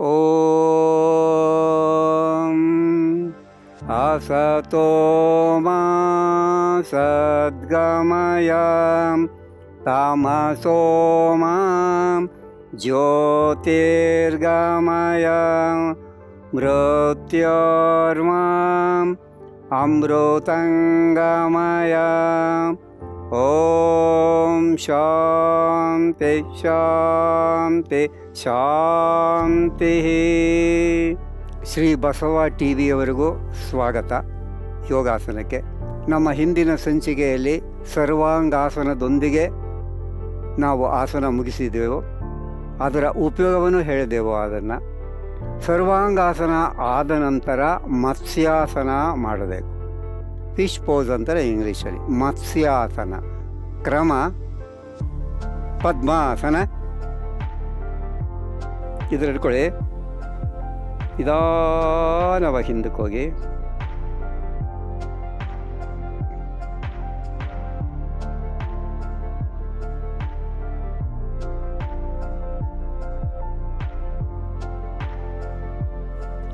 ॐ असतो मा सद्गमय तमसो मां ज्योतिर्गमय मृत्योर्माम् अमृतङ्गमय ॐ शान्ति शान्ति। ಶಾಂತಿ. ಶ್ರೀ ಬಸವ ಟಿ ವಿಯವರಿಗೂ ಸ್ವಾಗತ. ಯೋಗಾಸನಕ್ಕೆ. ನಮ್ಮ ಹಿಂದಿನ ಸಂಚಿಕೆಯಲ್ಲಿ ಸರ್ವಾಂಗಾಸನದೊಂದಿಗೆ ನಾವು ಆಸನ ಮುಗಿಸಿದೆವು. ಅದರ ಉಪಯೋಗವನ್ನು ಹೇಳಿದೆವು ಅದನ್ನು. ಸರ್ವಾಂಗಾಸನ ಆದ ನಂತರ ಮತ್ಸ್ಯಾಸನ ಮಾಡಬೇಕು. ಫಿಶ್ ಪೋಸ್ ಅಂತಾರೆ ಇಂಗ್ಲೀಷಲ್ಲಿ ಮತ್ಸ್ಯಾಸನ. ಕ್ರಮ ಪದ್ಮಾಸನ. ಇದ್ರ ಹಿಡ್ಕೊಳ್ಳಿ. ನಿಧಾನವ ಹಿಂದಕ್ಕೆ ಹೋಗಿ.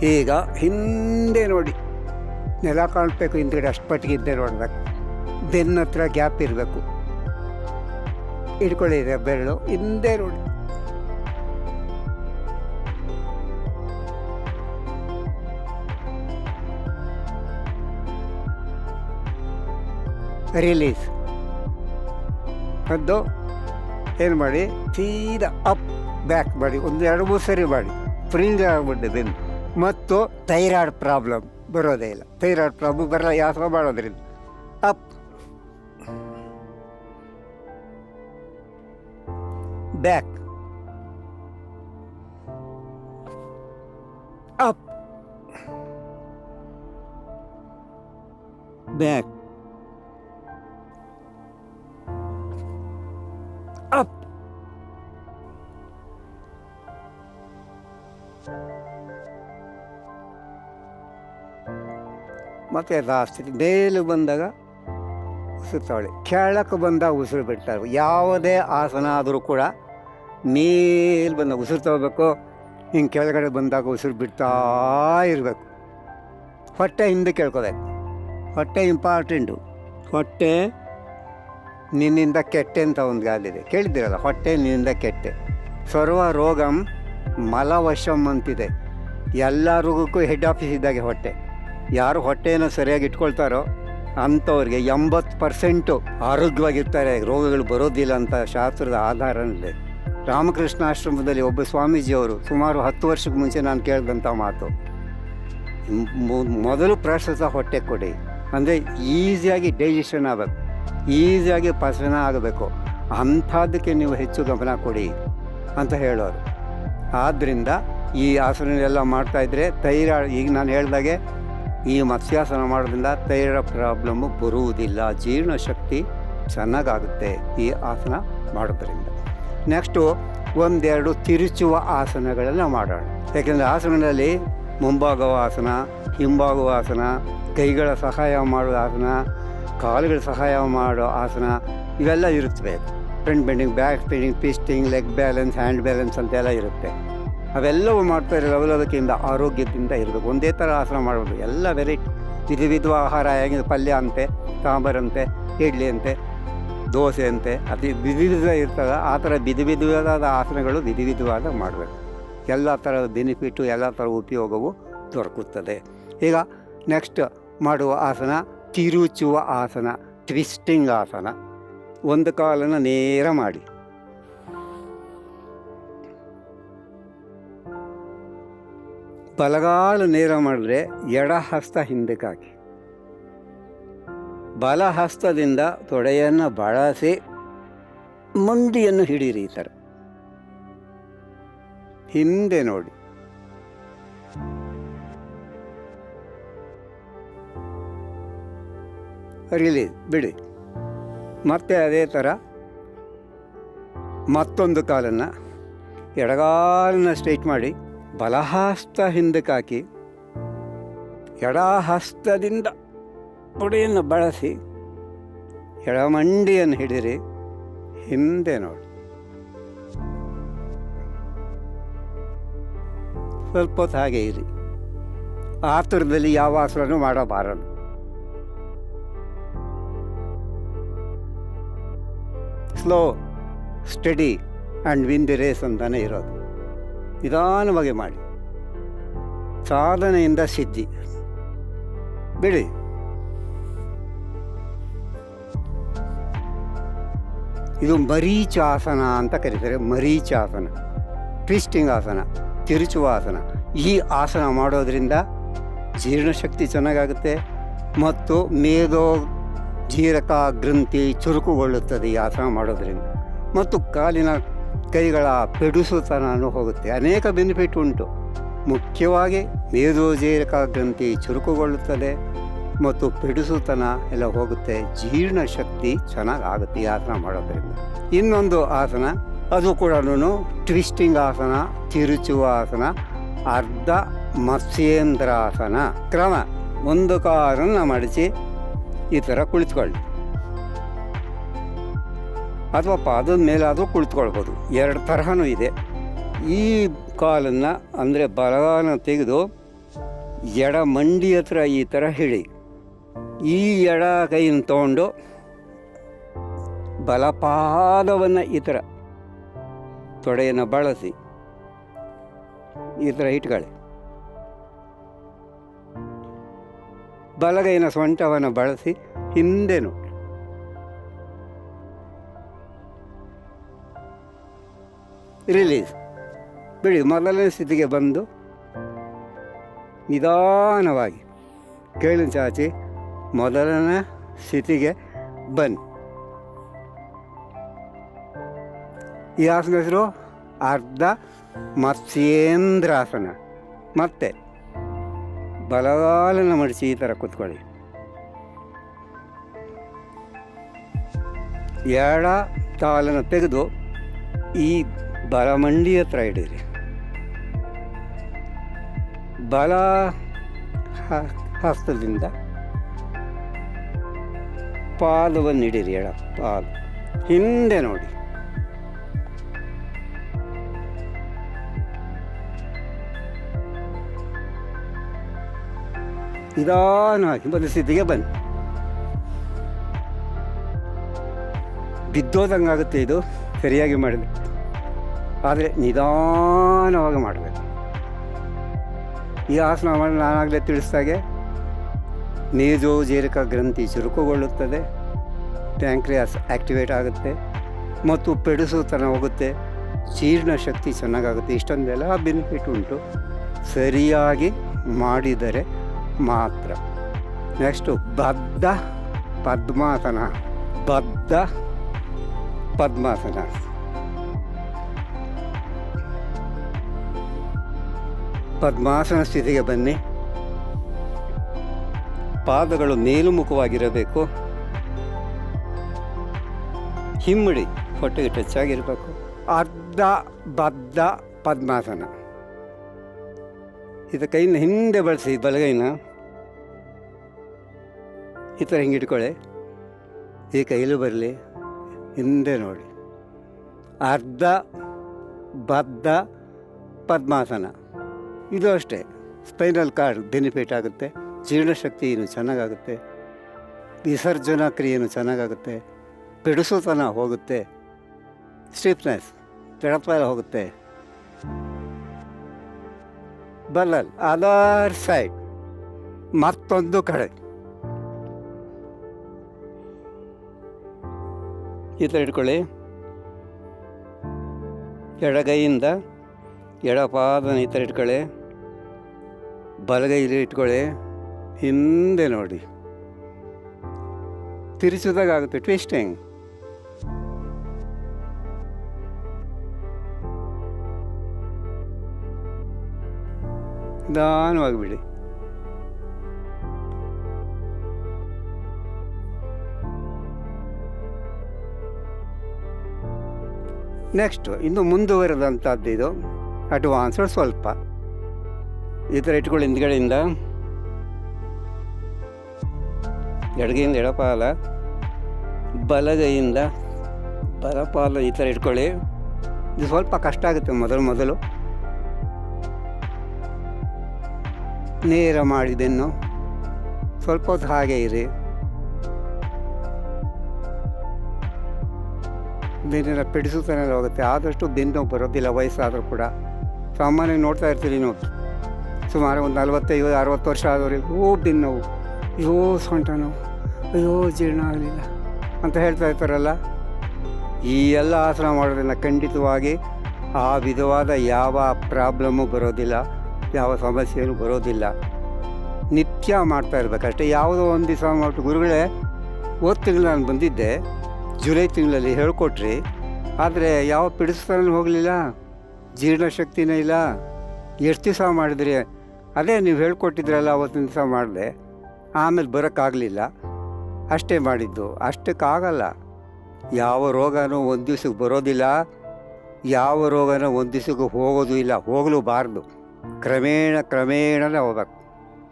ಈಗ ಹಿಂದೆ ನೋಡಿ. ನೆಲ ಕಾಣಬೇಕು, ಹಿಂದ್ಗಡೆ ಅಷ್ಟು ಪಟ್ಟಿಗೆ ಹಿಂದೆ ನೋಡ್ಬೇಕು. ಬೆನ್ನ ಹತ್ರ ಗ್ಯಾಪ್ ಇರಬೇಕು. ಹಿಡ್ಕೊಳ್ಳಿ ಬೆರಳು. ಹಿಂದೆ ನೋಡಿ. ರಿಲೀಸ್ ಅದು ಏನು ಮಾಡಿ? ಸೀದಾ ಅಪ್ ಬ್ಯಾಕ್ ಮಾಡಿ. ಒಂದು ಎರಡು ಮೂರು ಸರಿ ಮಾಡಿ. ಫ್ರಿಂಗ್ ಆಗಿಬಿಟ್ಟಿದೆ ಮತ್ತು ಥೈರಾಯ್ಡ್ ಪ್ರಾಬ್ಲಮ್ ಬರೋದೇ ಇಲ್ಲ. ಥೈರಾಯ್ಡ್ ಪ್ರಾಬ್ಲಮ್ ಬರಲ್ಲ ಯಾವ ಮಾಡೋದ್ರಿಂದ. ಅಪ್ ಬ್ಯಾಕ್ ಅಪ್ ಬ್ಯಾಕ್ ಮತ್ತು ಯಥಾಸ್ಥಿತಿ ಮೇಲೆ ಬಂದಾಗ ಉಸಿರು ತಗೊಳ್ಳಿ ಕೆಳಕ್ಕೆ ಬಂದಾಗ ಉಸಿರು ಬಿಡ್ತಾಳೆ ಯಾವುದೇ ಆಸನ ಆದರೂ ಕೂಡ ಮೇಲೆ ಬಂದಾಗ ಉಸಿರು ತಗೋಬೇಕು. ಹಿಂಗೆ ಕೆಳಗಡೆ ಬಂದಾಗ ಉಸಿರು ಬಿಡ್ತಾ ಇರಬೇಕು. ಹೊಟ್ಟೆ ಹಿಂದೆ ಕೇಳ್ಕೋಬೇಕು ಹೊಟ್ಟೆ ಇಂಪಾರ್ಟೆಂಟು ಹೊಟ್ಟೆ ನಿನ್ನಿಂದ ಕೆಟ್ಟೆ ಅಂತ ಒಂದು ಗಾಲಿದೆ ಕೇಳಿದ್ದೀರಲ್ಲ? ಹೊಟ್ಟೆ ನಿನ್ನಿಂದ ಕೆಟ್ಟೆ. ಸರ್ವ ರೋಗಂ ಮಲವಶಂ ಅಂತಿದೆ. ಎಲ್ಲ ರೋಗಕ್ಕೂ ಹೆಡ್ ಆಫೀಸ್ ಇದ್ದಾಗೆ ಹೊಟ್ಟೆ. ಯಾರು ಹೊಟ್ಟೆಯನ್ನು ಸರಿಯಾಗಿ ಇಟ್ಕೊಳ್ತಾರೋ ಅಂಥವ್ರಿಗೆ ಎಂಬತ್ತು ಪರ್ಸೆಂಟು ಆರೋಗ್ಯವಾಗಿರ್ತಾರೆ. ರೋಗಗಳು ಬರೋದಿಲ್ಲ ಅಂತ ಶಾಸ್ತ್ರದ ಆಧಾರ ರಾಮಕೃಷ್ಣಾಶ್ರಮದಲ್ಲಿ ರಾಮಕೃಷ್ಣ ಆಶ್ರಮದಲ್ಲಿ ಒಬ್ಬ ಸ್ವಾಮೀಜಿಯವರು ಸುಮಾರು ಹತ್ತು ವರ್ಷಕ್ಕೆ ಮುಂಚೆ ನಾನು ಕೇಳಿದಂಥ ಮಾತು. ಮೊದಲು ಪ್ರಸ್ತುತ ಹೊಟ್ಟೆ ಕೊಡಿ. ಅಂದರೆ ಈಸಿಯಾಗಿ ಡೈಜೆಷನ್ ಆಗಬೇಕು. ಈಸಿಯಾಗಿ ಪಚನ ಆಗಬೇಕು. ಅಂಥದ್ದಕ್ಕೆ ನೀವು ಹೆಚ್ಚು ಗಮನ ಕೊಡಿ ಅಂತ ಹೇಳೋರು. ಆದ್ದರಿಂದ ಈ ಆಸನ ಎಲ್ಲ ಮಾಡ್ತಾಯಿದ್ರೆ ಥೈರಾಯ್ಡ್ ಈಗ ನಾನು ಹೇಳ್ದಾಗೆ ಈ ಮತ್ಸ್ಯಾಸನ ಮಾಡೋದ್ರಿಂದ ತೈರ ಪ್ರಾಬ್ಲಮ್ಮು ಬರುವುದಿಲ್ಲ. ಜೀರ್ಣಶಕ್ತಿ ಚೆನ್ನಾಗಾಗುತ್ತೆ ಈ ಆಸನ ಮಾಡೋದ್ರಿಂದ. ನೆಕ್ಸ್ಟು ಒಂದೆರಡು ತಿರುಚುವ ಆಸನಗಳನ್ನು ಮಾಡೋಣ. ಯಾಕೆಂದರೆ ಆಸನಗಳಲ್ಲಿ ಮುಂಭಾಗವ ಆಸನ ಹಿಂಭಾಗುವ ಆಸನ, ಕೈಗಳ ಸಹಾಯ ಮಾಡೋ ಆಸನ, ಕಾಲುಗಳ ಸಹಾಯ ಮಾಡೋ ಆಸನ, ಇವೆಲ್ಲ ಇರುತ್ತವೆ. Front bending back bending twisting leg balance hand balance ಅಂತೆಲ್ಲ ಇರುತ್ತೆ. ಅವೆಲ್ಲವೂ ಮಾಡ್ತಾ ಇರೋದು ಅವಲೋದಕ್ಕಿಂತ ಆರೋಗ್ಯದಿಂದ ಇರಬೇಕು ಒಂದೇ ಥರ ಆಸನ ಮಾಡಬೇಕು ಎಲ್ಲ ವೆರೈಟಿ ವಿಧ ವಿಧ ಆಹಾರ ಹೇಗೆ ಪಲ್ಯ ಅಂತೆ ಸಾಂಬಾರಂತೆ ಇಡ್ಲಿ ಅಂತೆ, ದೋಸೆ ಅಂತೆ. ಅದು ವಿಧ ವಿಧ ಇರ್ತದೆ. ಆ ಥರ ವಿಧ ವಿಧವಾದ ಆಸನಗಳು ವಿಧ ವಿಧವಾದ ಮಾಡಬೇಕು. ಎಲ್ಲ ಥರದ ಬೆನಿಫಿಟ್ಟು ಎಲ್ಲ ಥರ ಉಪಯೋಗವು ದೊರಕುತ್ತದೆ. ಈಗ ನೆಕ್ಸ್ಟ್ ಮಾಡುವ ಆಸನ ತಿರುಚುವ ಆಸನ ಟ್ವಿಸ್ಟಿಂಗ್ ಆಸನ. ಒಂದು ಕಾಲನ್ನು ನೇರ ಮಾಡಿ. ಬಲಗಾಲು ನೇರ ಮಾಡಿದ್ರೆ ಎಡ ಹಸ್ತ ಹಿಂದಕ್ಕೆ. ಹಾಕಿ ಬಲ ಹಸ್ತದಿಂದ ತೊಡೆಯನ್ನು ಬಳಸಿ ಮಂಡಿಯನ್ನು ಹಿಡೀರಿ ಈ ಥರ. ಹಿಂದೆ ನೋಡಿ. ರಿಲೀಸ್, ಬಿಡಿ. ಮತ್ತೆ ಅದೇ ಥರ ಮತ್ತೊಂದು ಕಾಲನ್ನು ಎಡಗಾಲನ್ನ ಸ್ಟ್ರೈಟ್ ಮಾಡಿ ಬಲಹಸ್ತ ಹಿಂದಕ್ಕಾಕಿ ಎಡ ಹಸ್ತದಿಂದ ತೊಡೆಯನ್ನು ಬಳಸಿ ಎಡಮಂಡಿಯನ್ನು ಹಿಡಿರಿ, ಹಿಂದೆ ನೋಡಿ. ಸ್ವಲ್ಪ ಹೊತ್ತು ಹಾಗೆ ಇರಿ. ಆತುರದಲ್ಲಿ ಯಾವ ಆಸನೂ ಮಾಡಬಾರದು. Slow study and win the race ಅಂತಾನೆ ಇರೋದು. ನಿಧಾನವಾಗಿ ಮಾಡಿ. ಸಾಧನೆಯಿಂದ ಸಿದ್ಧಿ. ಬಿಡಿ. ಇದು ಮರೀಚಾಸನ ಅಂತ ಕರೀತಾರೆ. ಮರೀಚಾಸನ. ಟ್ವಿಸ್ಟಿಂಗ್ ಆಸನ ತಿರುಚುವ ಆಸನ ಈ ಆಸನ ಮಾಡೋದ್ರಿಂದ ಜೀರ್ಣಶಕ್ತಿ ಚೆನ್ನಾಗಾಗುತ್ತೆ ಮತ್ತು ಮೇದೋ ಜೀರಕ, ಗ್ರಂಥಿ ಚುರುಕುಗೊಳ್ಳುತ್ತದೆ ಈ ಆಸನ ಮಾಡೋದ್ರಿಂದ. ಮತ್ತು ಕಾಲಿನ ಕೈಗಳ ಪೆಡುಸುತನೂ ಹೋಗುತ್ತೆ. ಅನೇಕ ಬೆನಿಫಿಟ್ ಉಂಟು. ಮುಖ್ಯವಾಗಿ ಮೇದೋಜೀರಕ ಗ್ರಂಥಿ ಚುರುಕುಗೊಳ್ಳುತ್ತದೆ ಮತ್ತು ಪೆಡುಸುತನ ಎಲ್ಲ ಹೋಗುತ್ತೆ. ಜೀರ್ಣಶಕ್ತಿ ಚೆನ್ನಾಗಿ ಆಗುತ್ತೆ ಈ ಆಸನ ಮಾಡೋದ್ರಿಂದ. ಇನ್ನೊಂದು ಆಸನ, ಅದು ಕೂಡ ಟ್ವಿಸ್ಟಿಂಗ್ ಆಸನ, ತಿರುಚುವ ಆಸನ, ಅರ್ಧ ಮತ್ಸ್ಯೇಂದ್ರಾಸನ. ಕ್ರಮ, ಒಂದು ಕಾರನ್ನು ಮಡಚಿ ಈ ಥರ ಕುಳಿತುಕೊಳ್ಳಿ. ಅಥವಾ ಪಾದದ ಮೇಲಾದರೂ ಕುಳಿತುಕೊಳ್ಬೋದು. ಎರಡು ತರಹನೂ ಇದೆ. ಈ ಕಾಲನ್ನು ಅಂದರೆ ಬಲಗಾಲನ ತೆಗೆದು ಎಡ ಮಂಡಿ ಹತ್ರ ಈ ಥರ ಹಿಡಿ ಈ ಎಡ ಕೈಯನ್ನು ತಗೊಂಡು ಬಲಪಾದವನ್ನು ಈ ಥರ ತೊಡೆಯನ್ನು ಬಳಸಿ. ಈ ಥರ ಇಟ್ಕೊಳ್ಳಿ. ಬಲಗೈನ ಸೊಂಟವನ್ನು ಬಳಸಿ ಹಿಂದೆ ರಿಲೀಸ್ ಬಿಡಿ ಮೊದಲನೇ ಸ್ಥಿತಿಗೆ ಬಂದು ನಿಧಾನವಾಗಿ ಕೇಳಿ ಚಾಚಿ ಮೊದಲನೇ ಸ್ಥಿತಿಗೆ ಬನ್ನಿ ಈ ಆಸನ ಹೆಸರು ಅರ್ಧ ಮತ್ಸ್ಯೇಂದ್ರಾಸನ. ಮತ್ತೆ ಬಲಗಾಲನ ಮಡಿಸಿ ಈ ಥರ ಕೂತ್ಕೊಳ್ಳಿ. ಎಡ ತಾಲನ್ನು ತೆಗೆದು ಈ ಬಲಮಂಡಿ ಹತ್ರ ಇಡೀರಿ ಬಲ ಹಸ್ತದಿಂದ ಪಾದವನ್ನು ಹಿಡೀರಿ ಎಡ ಪಾದ ಹಿಂದೆ ನೋಡಿ. ನಿಧಾನವಾಗಿ ಒಂದು ಸ್ಥಿತಿಗೆ ಬನ್ನಿ. ಬಿದ್ದೋದಂಗಾಗುತ್ತೆ ಇದು. ಸರಿಯಾಗಿ ಮಾಡಿದ್ರೆ ಆದರೆ ನಿಧಾನವಾಗಿ ಮಾಡಬೇಕು. ಈ ಆಸನ ಮಾಡಿ ನಾನಾಗಲೇ ತಿಳಿಸ್ದಾಗೆ ನೇಜೋ ಜೀರಕ ಗ್ರಂಥಿ ಚುರುಕುಗೊಳ್ಳುತ್ತದೆ. ಟ್ಯಾಂಕ್ರಿಯಾಸ್ ಆ್ಯಕ್ಟಿವೇಟ್ ಆಗುತ್ತೆ. ಮತ್ತು ಪೆಡುಸುತನ ಹೋಗುತ್ತೆ. ಜೀರ್ಣ ಶಕ್ತಿ ಚೆನ್ನಾಗಾಗುತ್ತೆ. ಇಷ್ಟೊಂದೆಲ್ಲ ಬೆನಿಫಿಟ್ ಉಂಟು. ಸರಿಯಾಗಿ ಮಾಡಿದರೆ ಮಾತ್ರ. ನೆಕ್ಸ್ಟು ಬದ್ಧ ಪದ್ಮಾಸನ. ಬದ್ಧ ಪದ್ಮಾಸನ. ಪದ್ಮಾಸನ ಸ್ಥಿತಿಗೆ ಬನ್ನಿ. ಪಾದಗಳು ಮೇಲುಮುಖವಾಗಿರಬೇಕು. ಹಿಮ್ಮಡಿ ಹೊಟ್ಟೆಗೆ ಟಚ್ ಆಗಿರಬೇಕು. ಅರ್ಧ ಬದ್ಧ ಪದ್ಮಾಸನ. ಇದು ಕೈನ ಹಿಂದೆ ಬಳಸಿ ಬಲಗೈನ. ಈ ಥರ ಹಿಂಗೆ ಇಟ್ಕೊಳ್ಳಿ ಈ ಕೈಲೂ ಬರಲಿ, ಹಿಂದೆ ನೋಡಿ. ಅರ್ಧ ಬದ್ಧ ಪದ್ಮಾಸನ. ಇದು ಅಷ್ಟೇ. ಸ್ಪೈನಲ್ ಕಾರ್ಡ್ ಬೆನಿಫಿಟ್ ಆಗುತ್ತೆ. ಜೀರ್ಣಶಕ್ತಿ ಏನು ಚೆನ್ನಾಗಾಗುತ್ತೆ. ವಿಸರ್ಜನಾ ಕ್ರಿಯೆಯೂ ಚೆನ್ನಾಗಾಗುತ್ತೆ. ಬಿಡಿಸೋತನ ಹೋಗುತ್ತೆ. ಸ್ಟಿಫ್ನೆಸ್ ತೆಳಪ ಹೋಗುತ್ತೆ. ಬಲ್ಲಲ್, ಅದರ್ ಸೈಡ್. ಮತ್ತೊಂದು ಕಡೆ. ಈ ಥರ ಇಟ್ಕೊಳ್ಳಿ. ಎಡಗೈಯಿಂದ ಎಡಪಾದನ ಈ ಥರ ಇಟ್ಕೊಳ್ಳಿ ಬಲಗೈಲಿ ಇಟ್ಕೊಳ್ಳಿ, ಹಿಂದೆ ನೋಡಿ. ತಿರುಚಿದಾಗ ಆಗುತ್ತೆ ಟ್ವಿಸ್ಟಿಂಗ್. ನಿಧಾನವಾಗಿ ಬಿಡಿ. ನೆಕ್ಸ್ಟು, ಇನ್ನು ಮುಂದುವರೆದಂಥದ್ದು ಇದು. ಅಡ್ವಾನ್ಸ್ಡ್ ಸ್ವಲ್ಪ? ಈ ಥರ ಇಟ್ಕೊಳ್ಳಿ ಹಿಂದ್ಗಡೆಯಿಂದ. ಎಡಗೈಯಿಂದ ಎಡಪಾಲ, ಬಲಗೈಯಿಂದ ಬಲಪಾಲ ಈ ಥರ ಇಟ್ಕೊಳ್ಳಿ. ಇದು ಸ್ವಲ್ಪ ಕಷ್ಟ ಆಗುತ್ತೆ ಮೊದಲು ಮೊದಲು. ನೇರ ಮಾಡಿ ಬೆನ್ನು. ಸ್ವಲ್ಪ ಹೊತ್ತು ಹಾಗೆ ಇರಿ. ಬೆನ್ನೆಲ್ಲ ಪಿಡಿಸುತ್ತಾನೆ ಹೋಗುತ್ತೆ. ಆದಷ್ಟು ಬೆನ್ನು ಬರೋದಿಲ್ಲ, ವಯಸ್ಸಾದರೂ ಕೂಡ. ಸಾಮಾನ್ಯ ನೋಡ್ತಾ ಇರ್ತೀರಿ ನೀವು. ಸುಮಾರು ಒಂದು ನಲವತ್ತೈದು, ಅರವತ್ತು ವರ್ಷ ಆದವ್ರಿಗೆ ಓ ಬೆನ್ನೋವು ಅಯ್ಯೋ ಸೊಂಟ ನೋವು. ಅಯ್ಯೋ ಜೀರ್ಣ ಆಗಲಿಲ್ಲ ಅಂತ ಹೇಳ್ತಾ ಇರ್ತಾರಲ್ಲ. ಈ ಎಲ್ಲ ಆಸನ ಮಾಡೋದ್ರಿಂದ ಖಂಡಿತವಾಗಿ ಆ ವಿಧವಾದ ಯಾವ ಪ್ರಾಬ್ಲಮ್ಮು ಬರೋದಿಲ್ಲ, ಯಾವ ಸಮಸ್ಯೆಯೂ ಬರೋದಿಲ್ಲ. ನಿತ್ಯ ಮಾಡ್ತಾ ಇರ್ಬೇಕಷ್ಟೇ. ಯಾವುದೋ ಒಂದು ದಿವಸ ಮಾಡ್ಬಿಟ್ಟು ಗುರುಗಳೇ, ಹೋದ ತಿಂಗಳು ನಾನು ಬಂದಿದ್ದೆ. ಜುಲೈ ತಿಂಗಳಲ್ಲಿ ಹೇಳ್ಕೊಟ್ರಿ. ಆದರೆ ಯಾವ ಪಿಡಿಸ್ತಾನೂ ಹೋಗಲಿಲ್ಲ? ಜೀರ್ಣಶಕ್ತಿನೇ ಇಲ್ಲ. ಎಷ್ಟು ದಿವಸ ಮಾಡಿದ್ರಿ? ಅದೇ ನೀವು ಹೇಳ್ಕೊಟ್ಟಿದ್ರಲ್ಲ, ಅವತ್ತಿನ ದಿವಸ ಮಾಡಿದೆ. ಆಮೇಲೆ ಬರೋಕ್ಕಾಗಲಿಲ್ಲ. ಅಷ್ಟೇ ಮಾಡಿದ್ದು. ಅಷ್ಟಕ್ಕಾಗಲ್ಲ ಯಾವ ರೋಗನೂ ಒಂದು ದಿವ್ಸಕ್ಕೆ ಬರೋದಿಲ್ಲ. ಯಾವ ರೋಗನೂ ಒಂದು ದಿವ್ಸಕ್ಕೆ ಹೋಗೋದು ಇಲ್ಲ. ಹೋಗಲೂಬಾರ್ದು ಕ್ರಮೇಣ ಕ್ರಮೇಣನೇ ಹೋಗ್ಬೇಕು.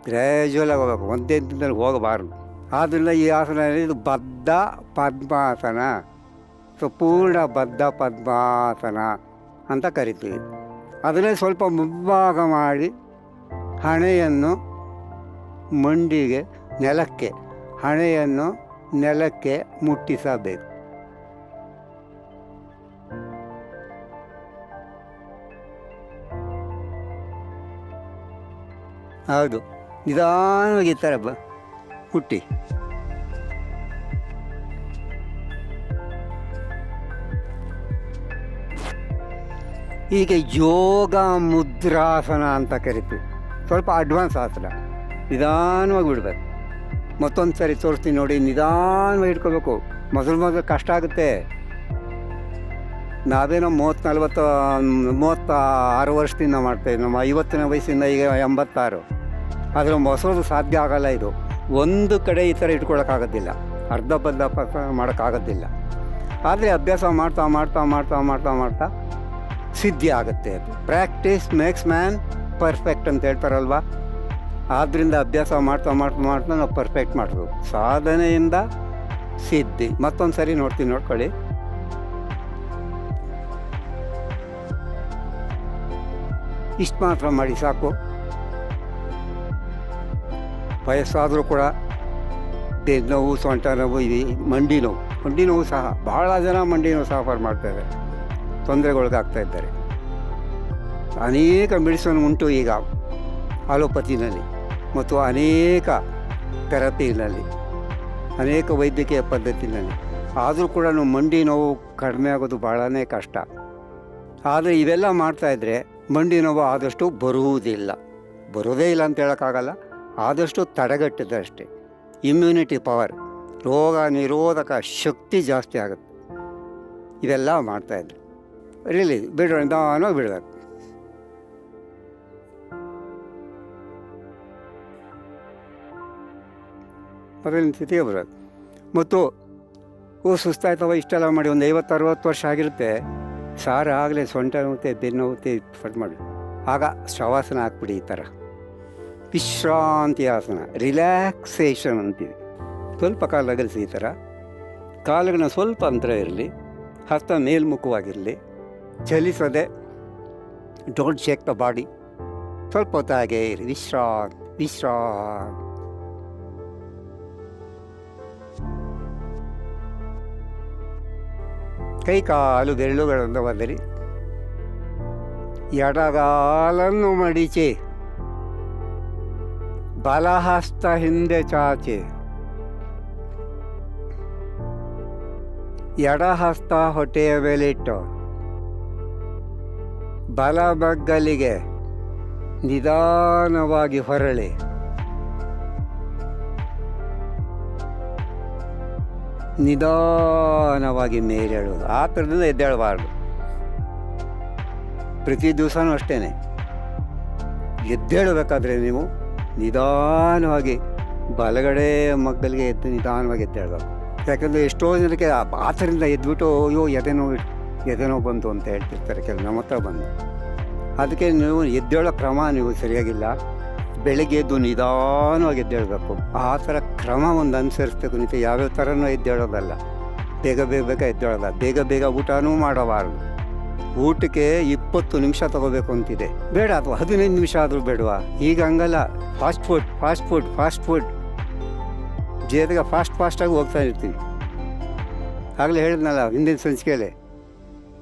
ಗ್ರ್ಯಾಜುವಲಾಗಿ ಹೋಗ್ಬೇಕು. ಒಂದೇ ದಿನದಲ್ಲಿ ಹೋಗಬಾರ್ದು. ಆದ್ದರಿಂದ ಈ ಆಸನ ಇದು ಬದ್ಧ ಪದ್ಮಾಸನ. ಸೊ, ಪೂರ್ಣ ಬದ್ಧ ಪದ್ಮಾಸನ. ಅಂತ ಕರಿತೀವಿ. ಅದನ್ನೇ ಸ್ವಲ್ಪ ಮುಬ್ಬಾಗ ಮಾಡಿ ಹಣೆಯನ್ನು ಮಂಡಿಗೆ, ನೆಲಕ್ಕೆ, ಹಣೆಯನ್ನು ನೆಲಕ್ಕೆ ಮುಟ್ಟಿಸಬೇಕು. ಹೌದು, ನಿಧಾನವಾಗಿ ಈ ಥರ ಬ ಹುಟ್ಟಿ ಈಗ ಯೋಗ ಮುದ್ರಾಸನ ಅಂತ ಕರಿತೀವಿ. ಸ್ವಲ್ಪ ಅಡ್ವಾನ್ಸ್ ಆಸನ. ನಿಧಾನವಾಗಿ ಬಿಡಬೇಕು. ಮತ್ತೊಂದು ಸರಿ ತೋರಿಸ್ತೀನಿ ನೋಡಿ, ನಿಧಾನವಾಗಿ ಇಟ್ಕೋಬೇಕು. ಮೊದಲು ಮೊದಲು ಕಷ್ಟ ಆಗುತ್ತೆ. ನಾವೇನೋ ಮೂವತ್ತು ನಲ್ವತ್ತು ಮೂವತ್ತ ಆರು ವರ್ಷದಿಂದ ಮಾಡ್ತೇವೆ. ನಮ್ಮ ಐವತ್ತನೇ ವಯಸ್ಸಿಂದ ಈಗ ಎಂಬತ್ತಾರು. ಆದರೆ ಮೊಸರು ಸಾಧ್ಯ ಆಗಲ್ಲ ಇದು. ಒಂದು ಕಡೆ ಈ ಥರ ಇಟ್ಕೊಳ್ಳೋಕ್ಕಾಗೋದಿಲ್ಲ ಅರ್ಧ ಬದ್ಧ ಮಾಡೋಕ್ಕಾಗೋದಿಲ್ಲ. ಆದರೆ ಅಭ್ಯಾಸ ಮಾಡ್ತಾ ಮಾಡ್ತಾ ಮಾಡ್ತಾ ಮಾಡ್ತಾ ಮಾಡ್ತಾ ಸಿದ್ಧಿ ಆಗುತ್ತೆ ಪ್ರಾಕ್ಟೀಸ್ ಮೇಕ್ಸ್ ಮ್ಯಾನ್ ಪರ್ಫೆಕ್ಟ್ ಅಂತ ಹೇಳ್ತಾರಲ್ವ? ಆದ್ದರಿಂದ ಅಭ್ಯಾಸ ಮಾಡ್ತಾ ಮಾಡ್ತಾ ಮಾಡ್ತಾ ನಾವು ಪರ್ಫೆಕ್ಟ್ ಮಾಡಬೇಕು. ಸಾಧನೆಯಿಂದ ಸಿದ್ಧಿ. ಮತ್ತೊಂದು ಸರಿ ನೋಡ್ತೀನಿ, ನೋಡ್ಕೊಳ್ಳಿ. ಇಷ್ಟು ಮಾತ್ರ ಮಾಡಿ ಸಾಕು. ವಯಸ್ಸಾದರೂ ಕೂಡ ನೋವು, ಸೊಂಟ ನೋವು ಮಂಡಿ ನೋವು. ಮಂಡಿ ನೋವು ಸಹ ಭಾಳ ಜನ ಮಂಡಿ ನೋವು ಸಫರ್ ಮಾಡ್ತಾರೆ ತೊಂದರೆಗೊಳಗಾಗ್ತಾ ಇದ್ದಾರೆ. ಅನೇಕ ಮೆಡಿಸನ್ ಉಂಟು ಈಗ ಆಲೋಪತಿನಲ್ಲಿ ಮತ್ತು ಅನೇಕ ಥೆರಪಿನಲ್ಲಿ, ಅನೇಕ ವೈದ್ಯಕೀಯ ಪದ್ಧತಿನಲ್ಲಿ. ಆದರೂ ಕೂಡ ಮಂಡಿ ನೋವು ಕಡಿಮೆ ಆಗೋದು ಭಾಳನೇ ಕಷ್ಟ. ಆದರೆ ಇವೆಲ್ಲ ಮಾಡ್ತಾಯಿದ್ರೆ ಮಂಡಿ ನೋವು ಆದಷ್ಟು ಬರುವುದಿಲ್ಲ. ಬರೋದೇ ಇಲ್ಲ ಅಂತ ಹೇಳೋಕ್ಕಾಗಲ್ಲ. ಆದಷ್ಟು ತಡೆಗಟ್ಟಿದೆ ಅಷ್ಟೇ. ಇಮ್ಯುನಿಟಿ ಪವರ್ ರೋಗ ನಿರೋಧಕ ಶಕ್ತಿ ಜಾಸ್ತಿ ಆಗುತ್ತೆ. ಇವೆಲ್ಲ ಮಾಡ್ತಾಯಿದ್ರು ರಿಲಿ ಬಿಡೋಣ ನಿಧಾನವಾಗಿ ಬಿಡಬೇಕು ಮೊದಲಿನ ಸ್ಥಿತಿಗೆ ಬರೋದು. ಮತ್ತು ಹೂ ಸುಸ್ತಾಯ್ತವ, ಇಷ್ಟೆಲ್ಲ ಮಾಡಿ ಒಂದು ಐವತ್ತು ಅರವತ್ತು ವರ್ಷ ಆಗಿರುತ್ತೆ. ಸಾರು ಆಗಲೇ, ಸೊಂಟ ನೋವುತ್ತೆ ಬೆನ್ನು ನೋವುತ್ತೆ ಫಟ್ ಮಾಡಿ ಆಗ ಶವಾಸನ ಹಾಕ್ಬಿಡಿ ಈ ಥರ. ವಿಶ್ರಾಂತಿ ಆಸನ, ರಿಲ್ಯಾಕ್ಸೇಷನ್ ಅಂತೀವಿ. ಸ್ವಲ್ಪ ಕಾಲು ಅಗಲಿಸಿ ಈ ಥರ. ಕಾಲುಗಳನ್ನ ಸ್ವಲ್ಪ ಅಂತರ ಇರಲಿ. ಹಸ್ತ ಮೇಲ್ಮುಖವಾಗಿರಲಿ. ಚಲಿಸದೆ ಡೋಂಟ್ ಶೇಕ್ ದ ಬಾಡಿ ಸ್ವಲ್ಪ ಹೊತ್ತು ಹಾಗೆ ಇರಿ ವಿಶ್ರಾಂತಿ ವಿಶ್ರಾಂತಿ ಕೈ ಕಾಲು ಬೆರಳುಗಳನ್ನು ಒದರಿ ಎಡಗಾಲನ್ನು ಮಡಿಚಿ. ಬಲಹಸ್ತ ಹಿಂದೆ ಚಾಚಿ. ಎಡಹಸ್ತ ಹೊಟ್ಟೆಯ ಮೇಲಿಟ್ಟು. ಬಲಬಗ್ಗಲಿಗೆ ನಿಧಾನವಾಗಿ ಹೊರಳಿ. ನಿಧಾನವಾಗಿ ಮೇಲೇಳುವುದು. ಆ ಥರದಿಂದ ಎದ್ದೇಳಬಾರ್ದು. ಪ್ರತಿ ದಿವಸನೂ ಅಷ್ಟೇ ಎದ್ದೇಳಬೇಕಾದ್ರೆ ನೀವು ನಿಧಾನವಾಗಿ ಬಲಗಡೆ ಮಗ್ಗಲಿಗೆ ಎದ್ದು ನಿಧಾನವಾಗಿ ಎದ್ದೇಳಬೇಕು. ಯಾಕಂದರೆ ಎಷ್ಟೋ ಜನಕ್ಕೆ ಆ ಥರದಿಂದ ಎದ್ಬಿಟ್ಟು, ಅಯ್ಯೋ ಎದೆ ನೋವು ಎದೆ ನೋವು ಬಂತು ಅಂತ ಹೇಳ್ತಿರ್ತಾರೆ. ಕೆಲವು ನಮ್ಮ ಹತ್ರ ಬಂದು. ಅದಕ್ಕೆ ನೀವು ಎದ್ದೇಳೋ ಕ್ರಮ ನೀವು ಸರಿಯಾಗಿಲ್ಲ. ಬೆಳಗ್ಗೆ ಎದ್ದು ನಿಧಾನವಾಗಿ ಎದ್ದೇಳಬೇಕು. ಆ ಥರ ಕ್ರಮ ಒಂದು ಅನುಸರಿಸ್ಬೇಕು ನಿಂತು ಯಾವ್ಯಾವ ಥರನೂ ಎದ್ದೇಳೋದಲ್ಲ. ಬೇಗ ಬೇಗ ಬೇಗ ಎದ್ದೇಳೋಲ್ಲ ಬೇಗ ಬೇಗ ಊಟನೂ ಮಾಡಬಾರ್ದು. ಊಟಕ್ಕೆ ಇಪ್ಪತ್ತು ನಿಮಿಷ ತಗೋಬೇಕು ಅಂತಿದೆ. ಬೇಡ ಅಥವಾ ಹದಿನೈದು ನಿಮಿಷ ಆದರೂ ಬೇಡವಾ? ಈಗ ಹಂಗಲ್ಲ. Fast food fast food fast food ಜೇದಿಗೆ fast ಫಾಸ್ಟಾಗಿ ಹೋಗ್ತಾ ಇರ್ತೀನಿ ಆಗಲೇ ಹೇಳಿದ್ನಲ್ಲ ಹಿಂದಿನ ಸಂಚಿಕೆಯಲ್ಲಿ.